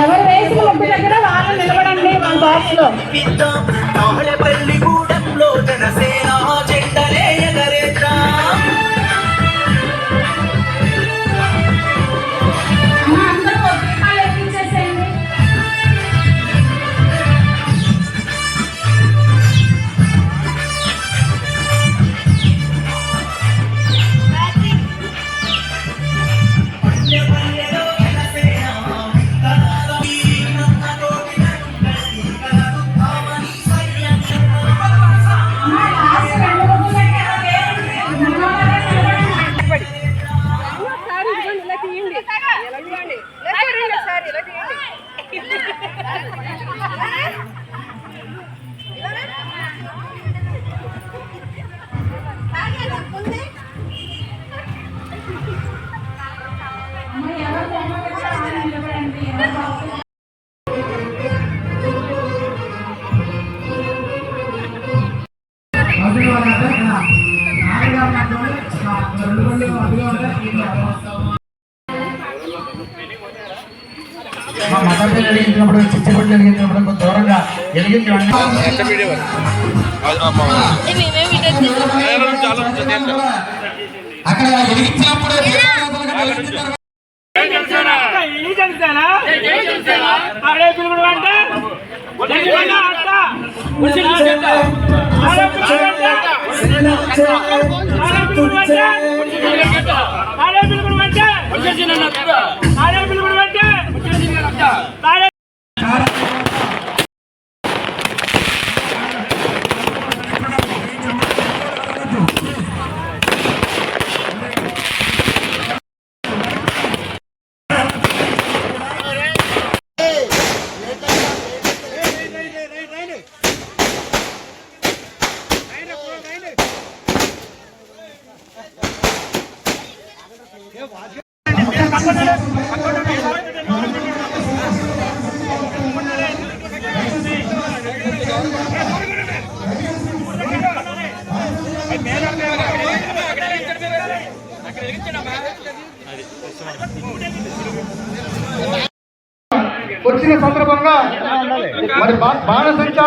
ఎవరు వేసిన ముగ్గు దగ్గర వాళ్ళు నిలబడండి మన బాక్స్లో. మా మతాన్ని వెలిగించినప్పుడు చిచ్చుబుడ్లు వెలిగించినప్పుడు కొంచెం దూరంగా వెలిగించండి అక్కడ వెలిగించినప్పుడు అంటే అంటే వచ్చిన సందర్భంగా మరి బా- బాణసంచా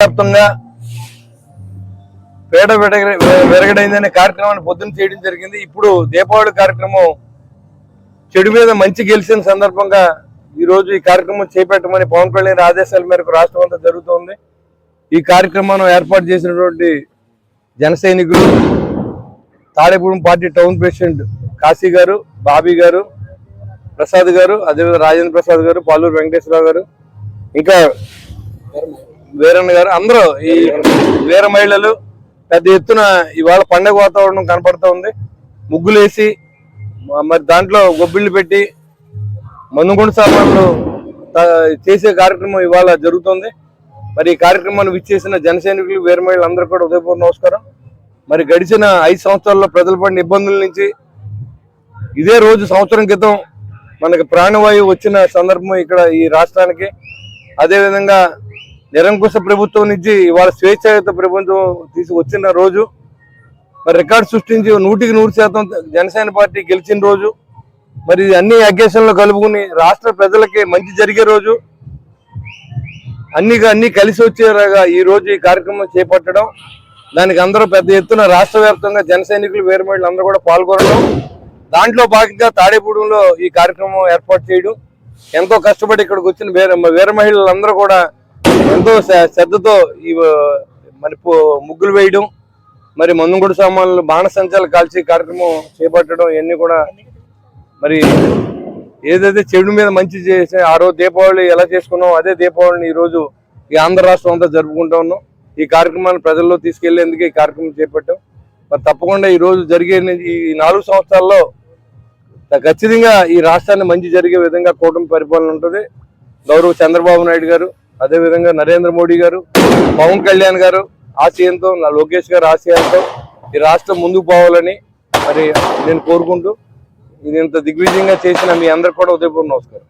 వ్యాప్తంగా పేడ వెరగడైందనే కార్యక్రమాన్ని పొద్దున్న చేయడం జరిగింది. ఇప్పుడు దీపావళి కార్యక్రమం చెడు మీద మంచి గెలిచిన సందర్భంగా ఈ రోజు ఈ కార్యక్రమం చేపట్టమని పవన్ కళ్యాణ్ ఆదేశాల మేరకు రాష్ట్రం అంతా జరుగుతోంది. ఈ కార్యక్రమాన్ని ఏర్పాటు చేసినటువంటి జన సైనికులు Tadepuram party town president Kashi garu Bobby garu Prasad గారు అదేవిధంగా రాజేంద్ర ప్రసాద్ గారు పాలూరు వెంకటేశ్వరరావు గారు ఇంకా వీరన్న గారు అందరూ ఈ వీర మహిళలు పెద్ద ఎత్తున ఇవాళ పండగ వాతావరణం కనపడుతూ ఉంది. ముగ్గులేసి మరి దాంట్లో గొబ్బిళ్ళు పెట్టి మందుగుండు సామాన్లు చేసే కార్యక్రమం ఇవాళ జరుగుతుంది. మరి ఈ కార్యక్రమాన్ని విచ్చేసిన జన సైనికులు వీర మహిళలందరూ కూడా ఉదయపూర్వ నమస్కారం. మరి గడిచిన ఐదు సంవత్సరాల్లో ప్రజలు పడిన ఇబ్బందుల నుంచి ఇదే రోజు సంవత్సరం క్రితం మనకి ప్రాణవాయువు వచ్చిన సందర్భం ఇక్కడ ఈ రాష్ట్రానికి. అదేవిధంగా నిరంకుశ ప్రభుత్వం నుంచి వాళ్ళ స్వేచ్ఛాయుత ప్రభుత్వం తీసి వచ్చిన రోజు మరి రికార్డు సృష్టించి నూటికి నూరు శాతం జనసేన పార్టీ గెలిచిన రోజు మరి ఇది అన్ని అగ్గేషన్లో కలుపుకుని రాష్ట్ర ప్రజలకి మంచి జరిగే రోజు అన్ని అన్ని కలిసి వచ్చేలాగా ఈ రోజు ఈ కార్యక్రమం చేపట్టడం దానికి అందరూ పెద్ద ఎత్తున రాష్ట్ర వ్యాప్తంగా జన సైనికులు వీరమహిళలు అందరూ కూడా పాల్గొనడం దాంట్లో భాగంగా తాడేపూడెంలో ఈ కార్యక్రమం ఏర్పాటు చేయడం ఎంతో కష్టపడి ఇక్కడికి వచ్చిన వీర వీర మహిళలందరూ కూడా ఎంతో శ్ర- శ్రద్ధతో ఈ మరి ముగ్గులు వేయడం మరి మందుగుడు సామాన్లు బాణసంచాలు కాల్చి కార్యక్రమం చేపట్టడం ఇవన్నీ కూడా మరి ఏదైతే చెడు మీద మంచి చేసే ఆ రోజు దీపావళి ఎలా చేసుకున్నాం అదే దీపావళిని ఈరోజు ఈ ఆంధ్ర రాష్ట్రం అంతా జరుపుకుంటా ఉన్నాం. ఈ కార్యక్రమాన్ని ప్రజల్లో తీసుకెళ్ళేందుకు ఈ కార్యక్రమం చేపట్టాం. మరి తప్పకుండా ఈరోజు జరిగే ఈ నాలుగు సంవత్సరాల్లో ఖచ్చితంగా ఈ రాష్ట్రాన్ని మంచి జరిగే విధంగా కూటమి పరిపాలన ఉంటుంది. గౌరవ చంద్రబాబు నాయుడు గారు అదే విధంగా నరేంద్ర మోడీ గారు పవన్ కళ్యాణ్ గారు ఆశయంతో నా లోకేష్ గారు ఆశయంతో ఈ రాష్ట్రం ముందుకు పోవాలని మరి నేను కోరుకుంటూ ఇది ఇంత దిగ్విజయంగా చేసిన మీ అందరికి కూడా ఉదయపూర్ నమస్కారం.